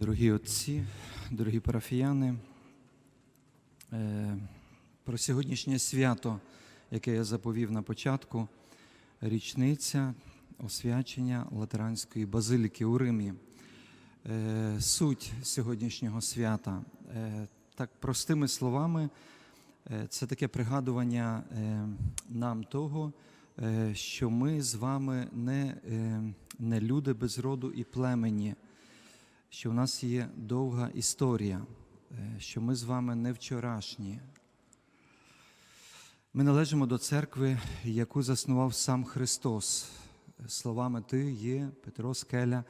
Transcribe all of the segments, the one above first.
Дорогі отці, дорогі парафіяни, е, про сьогоднішнє свято, яке я заповів на початку, річниця освячення Латеранської базиліки у Римі. Е, Суть сьогоднішнього свята, е, так простими словами, це таке пригадування нам того, що ми з вами не, не люди без роду і племені що в нас є довга історія, е, що ми з вами не вчорашні. Ми належимо до церкви, яку заснував сам Христос. Словами Ти є Петро Скеля,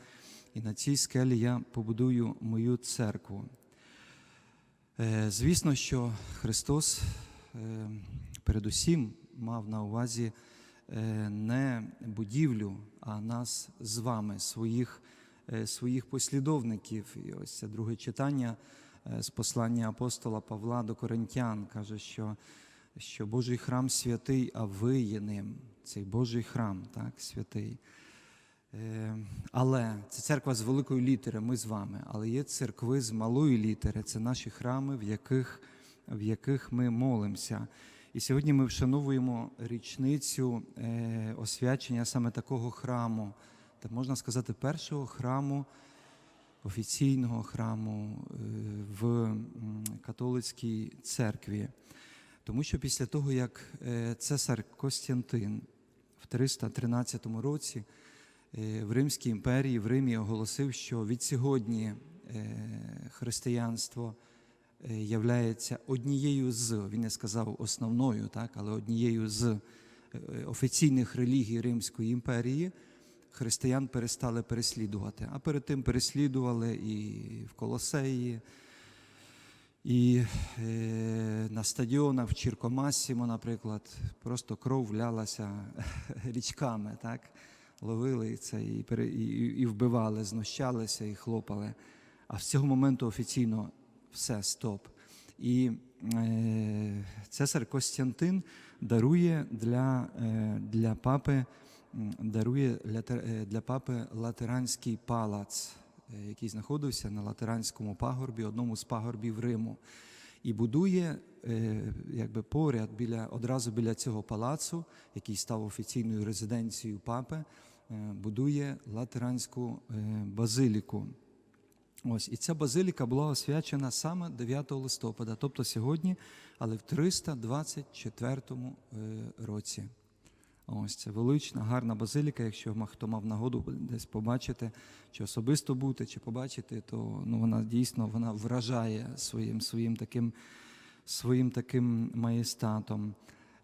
і на цій скелі я побудую мою церкву. Е, Звісно, що Христос е, передусім мав на увазі не будівлю, а нас з вами, своїх, своїх послідовників. І ось це друге читання е, з послання апостола Павла до Коринтян каже, що, що Божий храм святий, а ви є ним. Цей Божий храм, так, святий. Е, Але це церква з великої літери, ми з вами. Але є церкви з малої літери, це наші храми, в яких, в яких ми молимося. І сьогодні ми вшановуємо річницю е, освячення саме такого храму, так можна сказати, першого храму, офіційного храму е, в католицькій церкві. Тому що після того, як е, цесар Костянтин в 313 році е, в Римській імперії в Римі оголосив, що від сьогодні християнство являється однією з, він не сказав основною, так, але однією з офіційних релігій Римської імперії, християн перестали переслідувати. А перед тим переслідували і в Колосеї, і е, на стадіонах в Чіркомасімо, наприклад, просто кров лялася річками, так? ловили це і, і, і вбивали, знущалися і хлопали. А з цього моменту офіційно все, стоп. І е, цесар Костянтин дарує для, е, для папи дарує для, е, для папи латеранський палац, е, який знаходився на латеранському пагорбі, одному з пагорбів Риму. І будує е, якби поряд біля одразу біля цього палацу, який став офіційною резиденцією папи, будує латеранську базиліку. Ось і ця базиліка була освячена саме 9 листопада, тобто сьогодні, але в 324 е, році. Ось це велична, гарна базиліка. Якщо хто мав нагоду десь побачити, чи особисто бути, чи побачити, то ну, вона дійсно вона вражає своїм, своїм, таким, своїм таким маєстатом.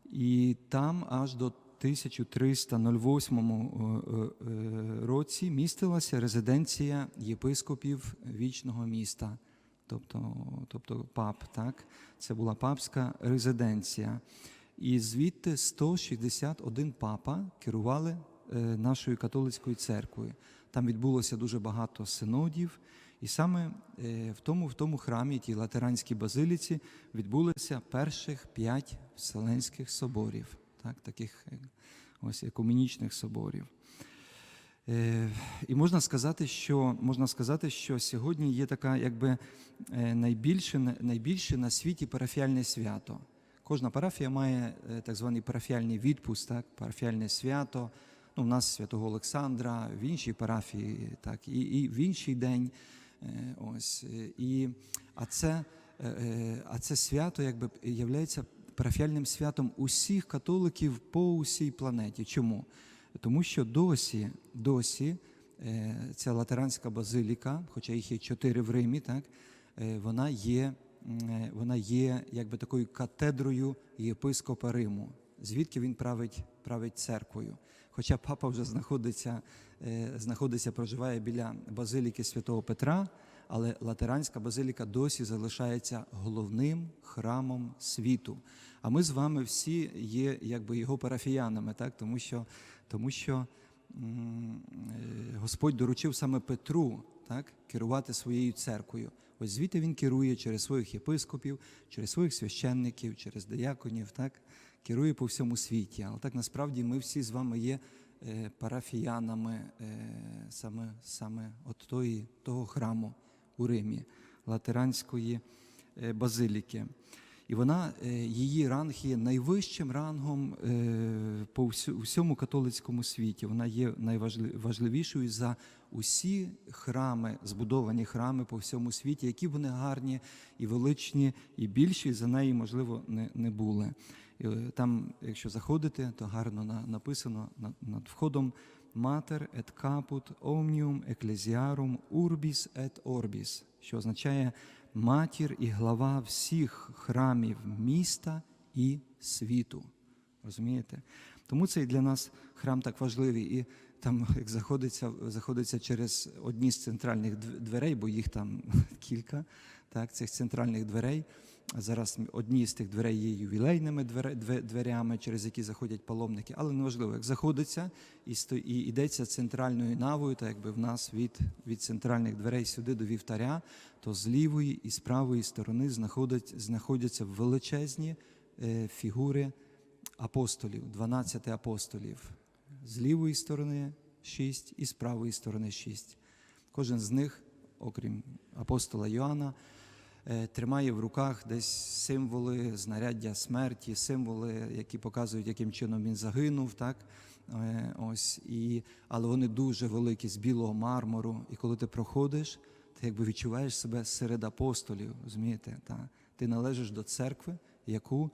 І там аж до 1308 е, е, році містилася резиденція єпископів вічного міста, тобто, тобто пап. Так? Це була папська резиденція. І звідти 161 папа керували е, нашою католицькою церквою. Там відбулося дуже багато синодів, і саме е, в тому, в тому храмі, тій латеранській базиліці, відбулося перших п'ять вселенських соборів, так, таких е, ось екуменічних соборів. І можна сказати, що можна сказати, що сьогодні є така, якби найбільше, найбільше на світі парафіальне свято. Кожна парафія має е, так званий парафіальний відпуск, так, парафіальне свято. Ну, у нас святого Олександра, в іншій парафії, так, і, і в інший день. Е, Ось, е, і, а, це, а це свято якби являється парафіальним святом усіх католиків по усій планеті. Чому? Тому що досі, досі ця латеранська базиліка, хоча їх є чотири в Римі, так, вона є, вона є якби такою катедрою єпископа Риму, звідки він править, править церквою. Хоча папа вже знаходиться, е, знаходиться, проживає біля базиліки святого Петра, але латеранська базиліка досі залишається головним храмом світу. А ми з вами всі є якби його парафіянами, так? тому що, тому що е, Господь доручив саме Петру так, керувати своєю церквою. Ось звідти він керує через своїх єпископів, через своїх священників, через дияконів, так, керує по всьому світі. Але так насправді ми всі з вами є е, парафіянами е, саме, саме от тої, того храму у Римі, Латеранської е, базиліки. І вона, її ранг є найвищим рангом по всьому католицькому світі. Вона є найважливішою за усі храми, збудовані храми по всьому світі, які вони гарні і величні, і більші за неї, можливо, не, не були. Е, Там, якщо заходите, то гарно на- написано над, входом Mater et caput omnium ecclesiarum urbis et orbis, що означає матір і глава всіх храмів міста і світу. Розумієте? Тому цей для нас храм так важливий. І там, як заходиться, заходиться через одні з центральних дверей, бо їх там кілька, так, цих центральних дверей. Зараз одні з тих дверей є ювілейними дверями, через які заходять паломники, але неважливо, як заходиться і, і йдеться центральною навою, так якби в нас від, від центральних дверей сюди до вівтаря, то з лівої і з правої сторони знаходять, знаходяться величезні е, фігури апостолів, 12 апостолів. З лівої сторони 6 і з правої сторони 6. Кожен з них, окрім апостола Йоанна, е, тримає в руках десь символи знаряддя смерті, символи, які показують, яким чином він загинув. Так? Е, Ось, і, але вони дуже великі з білого мармуру. І коли ти проходиш, ти якби відчуваєш себе серед апостолів. розумієте? Та? Ти належиш до церкви, яку,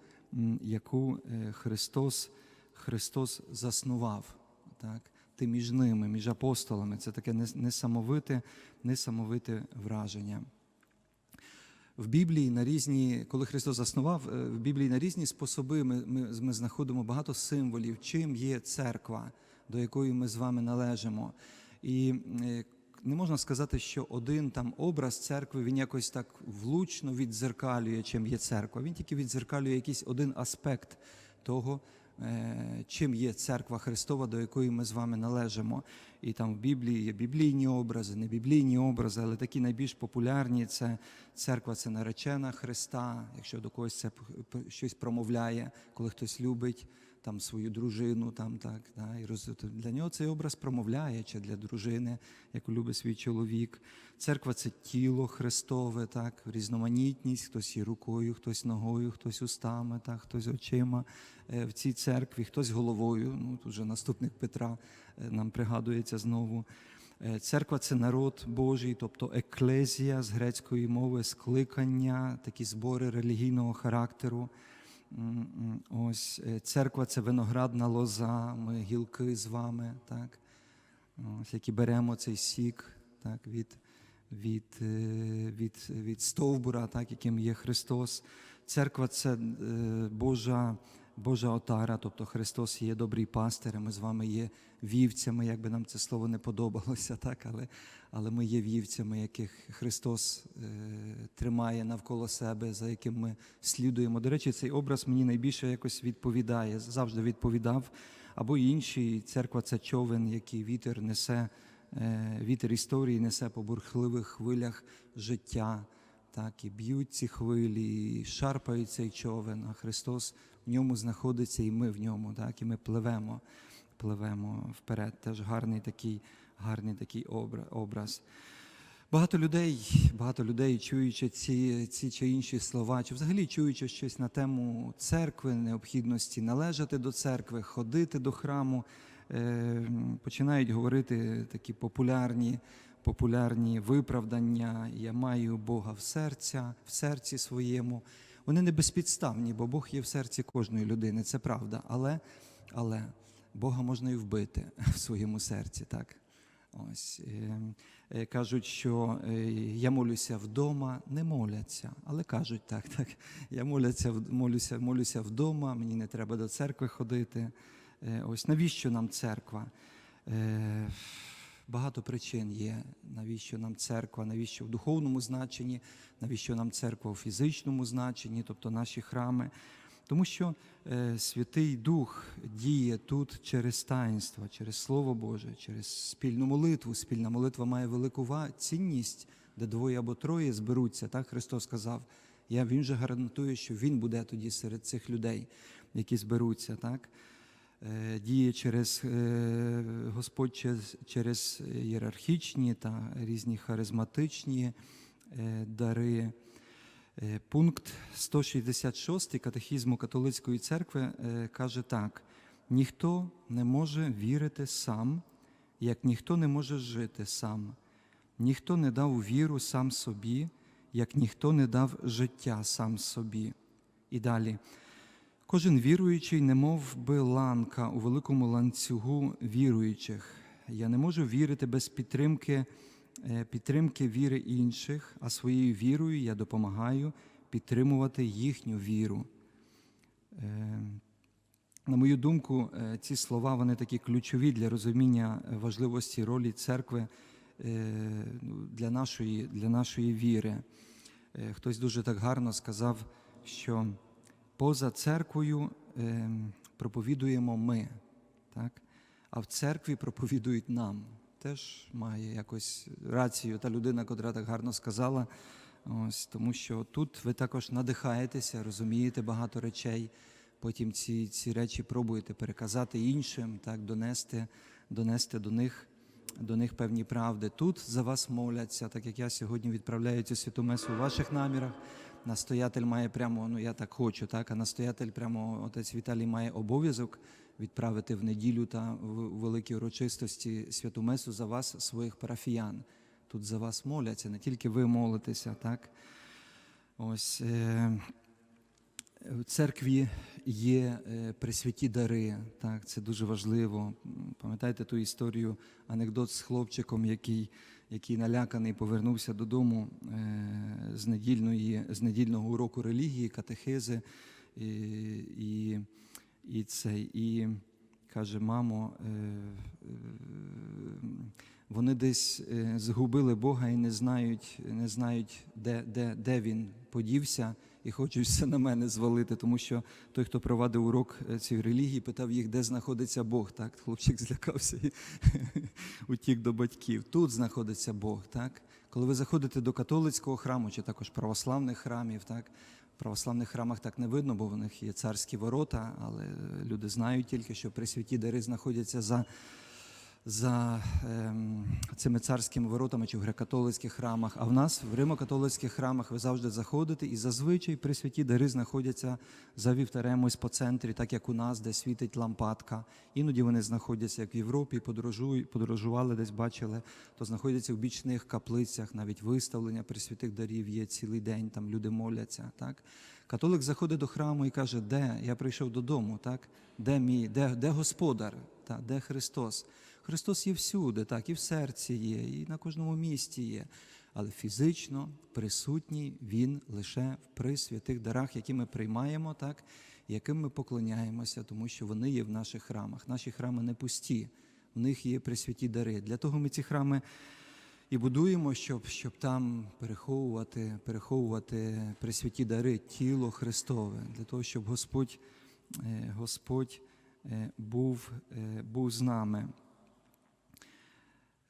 яку е, Христос, Христос заснував. Так? Ти між ними, між апостолами. Це таке несамовите, несамовите враження. В Біблії на різні, коли Христос заснував, е, в Біблії на різні способи ми, ми, ми знаходимо багато символів, чим є церква, до якої ми з вами належимо. І е, не можна сказати, що один там образ церкви він якось так влучно віддзеркалює, чим є церква. Він тільки віддзеркалює якийсь один аспект того, чим є церква Христова, до якої ми з вами належимо. І там в Біблії є біблійні образи, не біблійні образи, але такі найбільш популярні це церква, це наречена Христа, якщо до когось це щось промовляє, коли хтось любить там свою дружину, там так да, і роз... для нього цей образ промовляє чи для дружини, яку любить свій чоловік. Церква це тіло Христове, так, різноманітність, хтось і рукою, хтось ногою, хтось устами, так, хтось очима е, в цій церкві, хтось головою. Ну тут вже наступник Петра е, нам пригадується знову. Е, Церква це народ Божий, тобто еклезія з грецької мови, скликання, такі збори релігійного характеру. Ось е, церква це виноградна лоза, ми гілки з вами, так? Ось, які беремо цей сік так, від, від, е, від, від стовбура, так, яким є Христос. Церква це е, Божа, Божа отара, тобто Христос є добрий пастир, ми з вами є вівцями, як би нам це слово не подобалося, так, але, але ми є вівцями, яких Христос е, тримає навколо себе, за яким ми слідуємо. До речі, цей образ мені найбільше якось відповідає, завжди відповідав. Або інші церква це човен, який вітер несе, е, вітер історії несе по бурхливих хвилях життя. Так, і б'ють ці хвилі, і шарпають цей човен, а Христос в ньому знаходиться, і ми в ньому, так, і ми пливемо, пливемо вперед. Теж гарний такий, гарний такий образ. Багато людей, багато людей, чуючи ці, ці чи інші слова, чи взагалі чуючи щось на тему церкви, необхідності належати до церкви, ходити до храму, е, починають говорити такі популярні, популярні виправдання. Я маю Бога в серця, в серці своєму. Вони не безпідставні, бо Бог є в серці кожної людини, це правда. Але, але Бога можна і вбити в своєму серці, так? Ось е, е, кажуть, що е, я молюся вдома, не моляться, але кажуть так, так. Я моляться, молюся, молюся вдома, мені не треба до церкви ходити. Ось навіщо нам церква? Багато причин є, навіщо нам церква, навіщо в духовному значенні, навіщо нам церква у фізичному значенні, тобто наші храми. Тому що е, Святий Дух діє тут через таїнство, через Слово Боже, через спільну молитву. Спільна молитва має велику цінність, де двоє або троє зберуться. Так Христос сказав. Я він же гарантує, що Він буде тоді серед цих людей, які зберуться. Так? Е, Діє через е, Господь через, через ієрархічні та різні харизматичні е, дари. Пункт 166 Катехізму католицької церкви каже так: ніхто не може вірити сам, як ніхто не може жити сам. Ніхто не дав віру сам собі, як ніхто не дав життя сам собі. І далі. Кожен віруючий, немов би ланка у великому ланцюгу віруючих. Я не можу вірити без підтримки, е, підтримки віри інших, а своєю вірою я допомагаю підтримувати їхню віру. Е, На мою думку, е, ці слова вони такі ключові для розуміння важливості ролі церкви ну, для нашої, для нашої віри. Хтось дуже так гарно сказав, що поза церквою е, проповідуємо ми, так? а в церкві проповідують нам. Теж має якось рацію та людина, котра так гарно сказала. Ось, тому що тут ви також надихаєтеся, розумієте багато речей. Потім ці, ці речі пробуєте переказати іншим, так, донести, донести до них, до них певні правди. Тут за вас моляться, так як я сьогодні відправляю цю святу месу у ваших намірах. Настоятель має прямо, ну я так хочу, так, а настоятель прямо отець Віталій має обов'язок відправити в неділю та в великій урочистості святу месу за вас, своїх парафіян. Тут за вас моляться, не тільки ви молитеся, так? Ось е, в церкві є е, пресвяті дари, так, це дуже важливо. Пам'ятаєте ту історію, анекдот з хлопчиком, який, який наляканий повернувся додому е, з, недільної, з недільного уроку релігії, катехези, і, і, і, цей, і каже, мамо, е, вони десь згубили Бога і не знають, не знають де, де, де він подівся, і хочуть все на мене звалити, тому що той, хто провадив урок е, цієї релігії, питав їх, де знаходиться Бог. Так, хлопчик злякався і утік до батьків. Тут знаходиться Бог. Так, коли ви заходите до католицького храму чи також православних храмів, так. В православних храмах так не видно, бо в них є царські ворота, але люди знають тільки, що пресвяті дари знаходяться за за ем, цими царськими воротами чи в греко-католицьких храмах. А в нас в римо-католицьких храмах ви завжди заходите, і зазвичай пресвяті дари знаходяться за вівтарем ось по центрі, так як у нас, де світить лампадка. Іноді вони знаходяться як в Європі, подорожують, подорожували, десь бачили, то знаходяться в бічних каплицях, навіть виставлення пресвятих дарів є цілий день, там люди моляться. Так? Католик заходить до храму і каже, де я прийшов додому, так? де мій, де, де господар, так? де Христос. Христос є всюди, так, і в серці є, і на кожному місці є. Але фізично присутній Він лише в присвятих дарах, які ми приймаємо, так, яким ми поклоняємося, тому що вони є в наших храмах. Наші храми не пусті, в них є присвяті дари. Для того ми ці храми і будуємо, щоб, щоб там переховувати, переховувати присвяті дари, тіло Христове, для того, щоб Господь, е, Господь е, був, е, був з нами.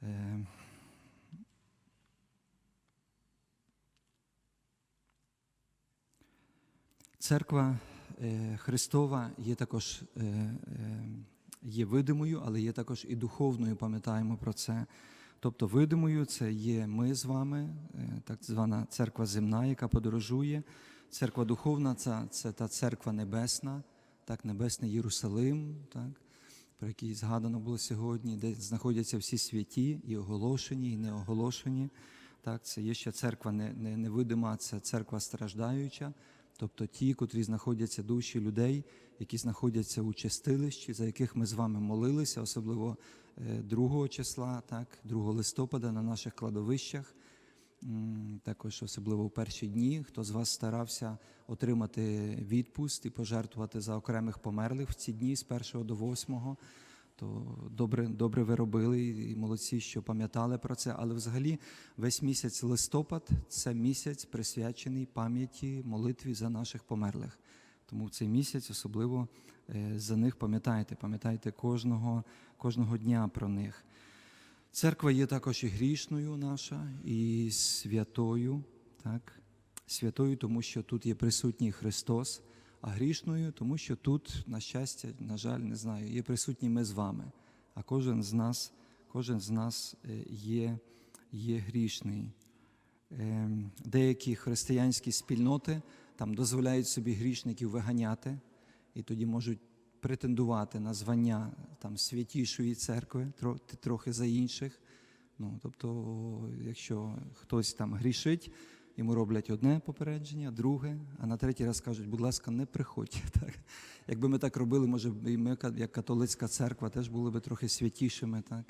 Е, Церква е, Христова є також е, є видимою, але є також і духовною, пам'ятаємо про це. Тобто видимою це є ми з вами, так звана церква земна, яка подорожує. Церква духовна це, це та церква небесна, так, небесний Єрусалим, так, про який згадано було сьогодні, де знаходяться всі святі, і оголошені, і неоголошені. Так, це є ще церква не, не, невидима, це церква страждаюча, тобто ті, котрі знаходяться душі людей, які знаходяться у чистилищі, за яких ми з вами молилися, особливо е, 2 числа, так, 2 листопада на наших кладовищах. Також особливо в перші дні, хто з вас старався отримати відпуст і пожертвувати за окремих померлих в ці дні з 1 до 8, то добре, добре ви робили і молодці, що пам'ятали про це. Але взагалі весь місяць листопад це місяць присвячений пам'яті молитві за наших померлих. Тому цей місяць особливо е, за них пам'ятайте, пам'ятайте кожного, кожного дня про них. Церква є також і грішною наша, і святою, так? святою, тому що тут є присутній Христос, а грішною, тому що тут, на щастя, на жаль, не знаю, є присутні ми з вами. А кожен з нас, кожен з нас е, є, є грішний. е, деякі християнські спільноти там дозволяють собі грішників виганяти, і тоді можуть претендувати на звання там святішої церкви, трохи за інших. Ну, тобто, якщо хтось там грішить, йому роблять одне попередження, друге, а на третій раз кажуть, будь ласка, не приходь. Так? Якби ми так робили, може, і ми, як католицька церква, теж були б трохи святішими. Так?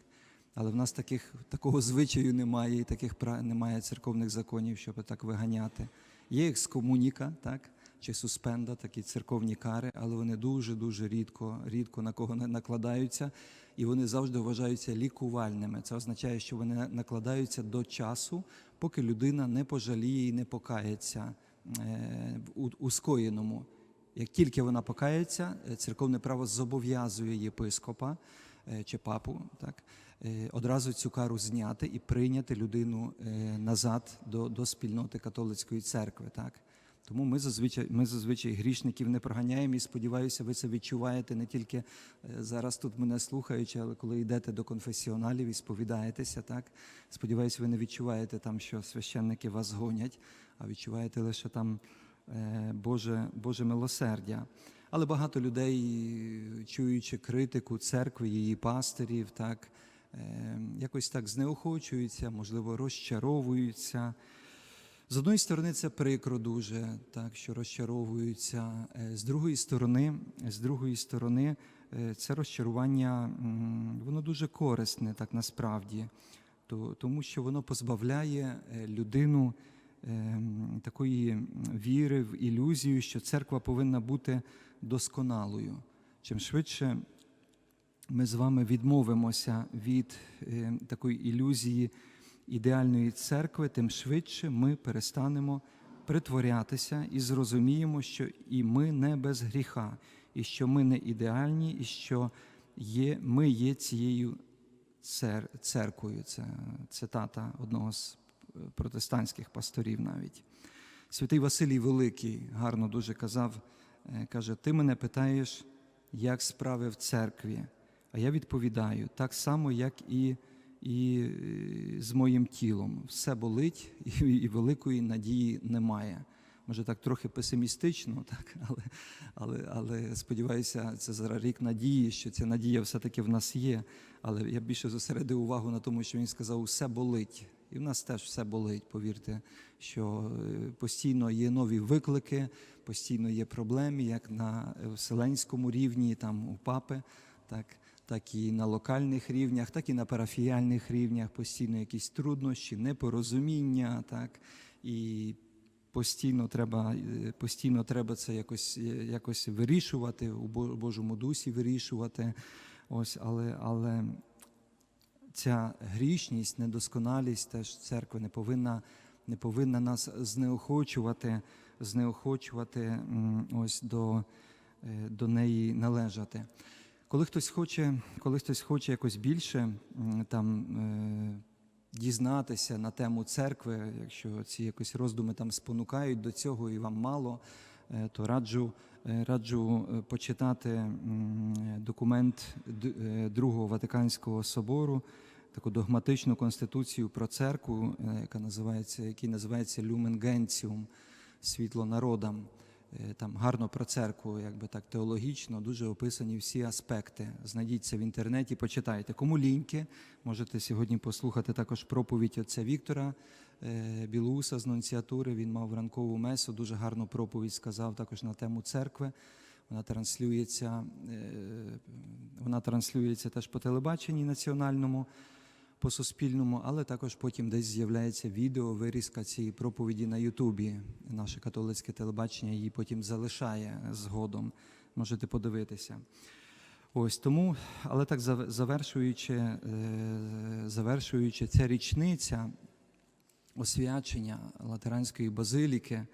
Але в нас таких, такого звичаю немає, і таких немає церковних законів, щоб так виганяти. Є екскомуніка, так? Чи суспенда, такі церковні кари, але вони дуже-дуже рідко, рідко на кого накладаються, і вони завжди вважаються лікувальними. Це означає, що вони накладаються до часу, поки людина не пожаліє і не покається е, у, скоєному. Як тільки вона покається, е, церковне право зобов'язує єпископа е, чи папу, так, одразу цю кару зняти і прийняти людину назад до, до спільноти католицької церкви. Так. Тому ми зазвичай, ми зазвичай грішників не проганяємо і сподіваюся, ви це відчуваєте не тільки е, зараз тут мене слухаючи, але коли йдете до конфесіоналів і сповідаєтеся, так сподіваюся, ви не відчуваєте там, що священники вас гонять, а відчуваєте лише там е, Боже, Боже милосердя. Але багато людей, чуючи критику церкви, її пастирів, так е, якось так знеохочуються, можливо, розчаровуються. З одної сторони, це прикро дуже, так що розчаровуються. Е, З другої сторони, з другої сторони, е, це розчарування воно дуже корисне, так насправді, тому що воно позбавляє е, людину такої віри в ілюзію, що церква повинна бути досконалою. Чим швидше ми з вами відмовимося від такої ілюзії ідеальної церкви, тим швидше ми перестанемо притворятися і зрозуміємо, що і ми не без гріха, і що ми не ідеальні, і що є, ми є цією цер, церквою. Це цитата одного з е, протестантських пасторів навіть. Святий Василій Великий гарно дуже казав, е, каже: Ти мене питаєш, як справи в церкві. А я відповідаю так само, як і, і е, з моїм тілом. Все болить, і, великої надії немає. Може, так трохи песимістично, так, але, але, але сподіваюся, це зараз рік надії, що ця надія все-таки в нас є. Але я більше зосередив увагу на тому, що він сказав, усе болить. І в нас теж все болить, повірте, що е, постійно є нові виклики, постійно є проблеми, як на е, вселенському рівні, там у папи, так, так і на локальних рівнях, так і на парафіяльних рівнях, постійно якісь труднощі, непорозуміння, так, і постійно треба, е, постійно треба це якось, е, якось вирішувати, у Божому дусі вирішувати. Ось, але, але ця грішність, недосконалість теж церкви не повинна, не повинна нас знеохочувати, знеохочувати ось до, е, до неї належати. Коли хтось хоче, коли хтось хоче якось більше там, е, дізнатися на тему церкви, якщо ці якось роздуми там спонукають до цього і вам мало, е, то раджу, е, раджу почитати документ Другого Ватиканського собору, таку догматичну конституцію про церкву, яка називається, який називається Lumen Gentium, світло народам. Е, Там гарно про церкву, якби так теологічно, дуже описані всі аспекти. Знайдіть це в інтернеті, почитайте. Кому ліньки, можете сьогодні послухати також проповідь отця Віктора е, Білуса з нунціатури. Він мав ранкову месу, дуже гарну проповідь сказав також на тему церкви. Вона транслюється, е, вона транслюється теж по телебаченні національному, по суспільному, але також потім десь з'являється відео, вирізка цієї проповіді на Ютубі. Наше католицьке телебачення її потім залишає згодом. Можете подивитися. Ось тому, але так завершуючи, е, завершуючи ця річниця освячення Латеранської базиліки,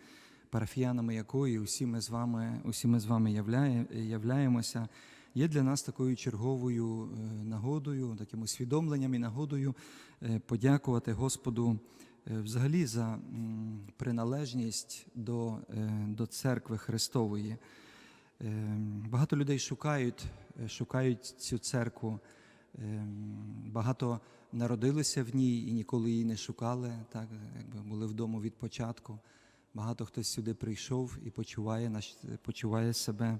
парафіянами якої усі ми з вами, усі ми з вами являє, являємося, є для нас такою черговою е, нагодою, таким усвідомленням і нагодою е, подякувати Господу е, взагалі за приналежність до, е, до церкви Христової. Багато людей шукають, шукають цю церкву багато народилися в ній і ніколи її не шукали, так, якби були вдома від початку. Багато хтось сюди прийшов і почуває, почуває себе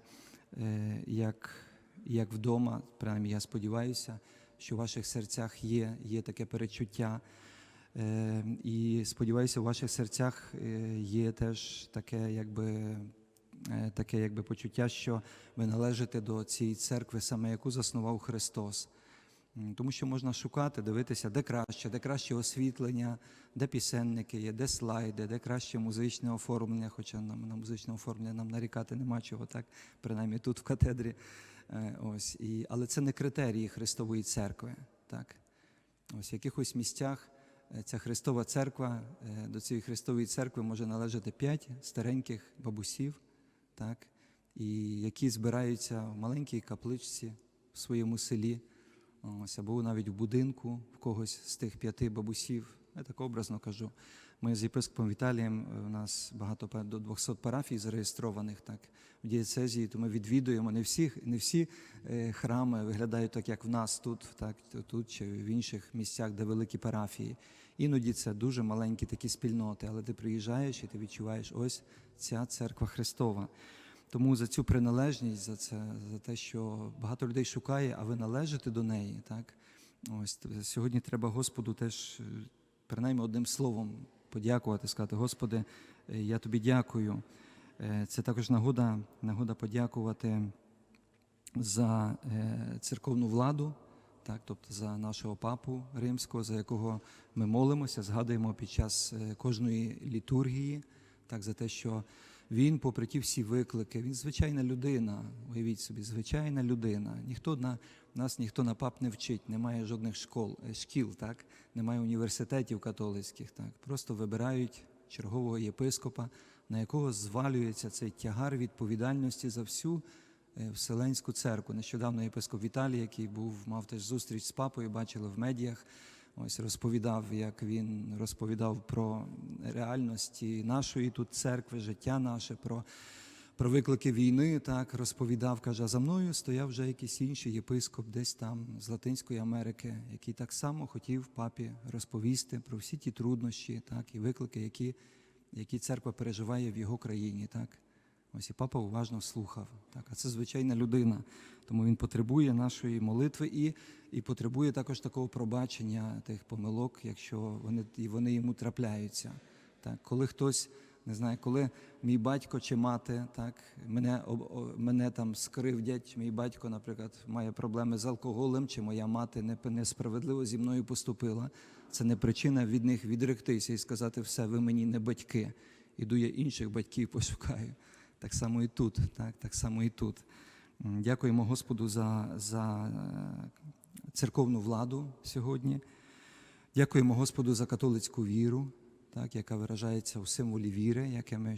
як, як вдома. Принаймні, я сподіваюся, що в ваших серцях є, є таке перечуття. Е, І сподіваюся, у ваших серцях е, є теж таке, якби, е, таке якби почуття, що ви належите до цієї церкви, саме яку заснував Христос. Тому що можна шукати, дивитися, де краще, де краще освітлення, де пісенники є, де слайди, де краще музичне оформлення, хоча нам на музичне оформлення нам нарікати нема чого, так, принаймні тут в катедрі. Е, Ось, і, але це не критерії Христової церкви. Так. Ось в якихось місцях е, ця Христова церква, е, до цієї Христової церкви може належати п'ять стареньких бабусів, так, і які збираються в маленькій капличці в своєму селі, ось, або навіть в будинку в когось з тих п'яти бабусів. Я так образно кажу. Ми з єпископом Віталієм, е, у нас багато до 200 парафій зареєстрованих так, в дієцезії, то ми відвідуємо не всі, не всі е, храми виглядають так, як в нас тут, так, тут чи в інших місцях, де великі парафії. Іноді це дуже маленькі такі спільноти, але ти приїжджаєш і ти відчуваєш, ось ця церква Христова. Тому за цю приналежність, за це, за те, що багато людей шукає, а ви належите до неї. Так? Ось сьогодні треба Господу теж, е, принаймні одним словом, подякувати, сказати, Господи, е, я тобі дякую. Е, Це також нагода, нагода подякувати за е, церковну владу, так, тобто за нашого папу римського, за якого ми молимося, згадуємо під час кожної літургії, так, за те, що він, попри ті всі виклики, він звичайна людина. Уявіть собі, звичайна людина. Ніхто на нас ніхто на пап не вчить, немає жодних школ, е, шкіл, так, немає університетів католицьких. Так, просто вибирають чергового єпископа, на якого звалюється цей тягар відповідальності за всю е, Вселенську церкву. Нещодавно єпископ Віталій, який був, мав теж зустріч з папою, бачили в медіях. Ось розповідав, як він розповідав про реальності нашої тут церкви, життя наше, про, про виклики війни. Так розповідав, каже, а за мною стояв вже якийсь інший єпископ, десь там з Латинської Америки, який так само хотів папі розповісти про всі ті труднощі, так і виклики, які, які церква переживає в його країні. Так. Ось і папа уважно слухав. Так, а це звичайна людина. Тому він потребує нашої молитви і, і потребує також такого пробачення тих помилок, якщо вони, і вони йому трапляються. Так, коли хтось, не знаю, коли мій батько чи мати, так, мене, мене там скривдять, мій батько, наприклад, має проблеми з алкоголем, чи моя мати не- несправедливо зі мною поступила, це не причина від них відректися і сказати, все, ви мені не батьки. Іду я інших батьків пошукаю. Так само і тут, так, так само і тут. Дякуємо Господу за, за е, церковну владу сьогодні. Дякуємо Господу за католицьку віру, так, яка виражається у символі віри, яке ми